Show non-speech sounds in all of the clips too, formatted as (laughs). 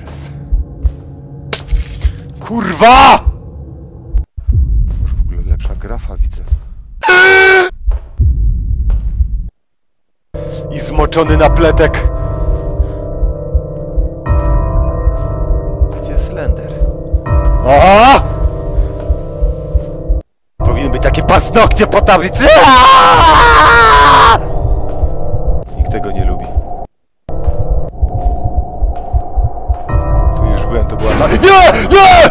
Universe. Kurwa! Już w ogóle lepsza grafa widzę. I zmoczony napletek. Gdzie Slender? Aha! Powinny być takie paznokcie po tablicy. Aaaa! Była ta... Nie! Nie!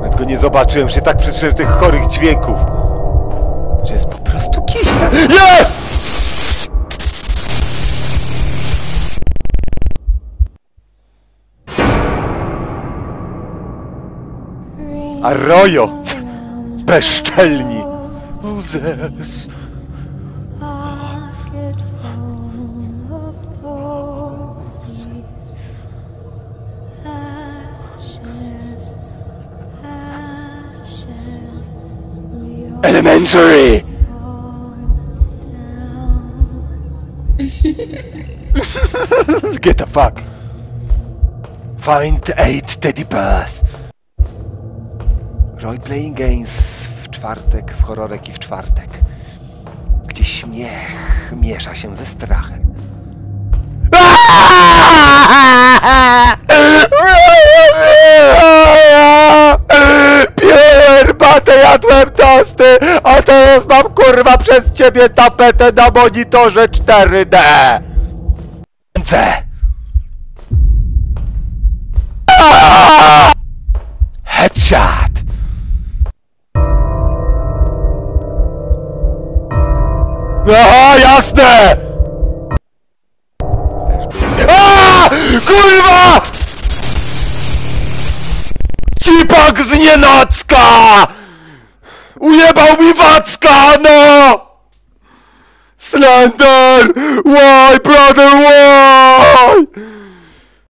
Nawet go nie zobaczyłem, że tak przyszedłem tych chorych dźwięków. Że jest po prostu kiśnia. Nie! Arroyo! Bezczelni! Uzes! Elementary! (laughs) Get the fuck! Find eight teddy bears! Role-playing games w czwartek, w horrorek i w czwartek. Gdzie śmiech miesza się ze strachem. Jadłem tosty, a teraz mam kurwa przez ciebie tapetę na monitorze 4D! Ręce! Headshot! Aha, jasne! A! Kurwa! Cipak z nienacka! Ujebał mi wacka, no! Slender! Why, brother, why?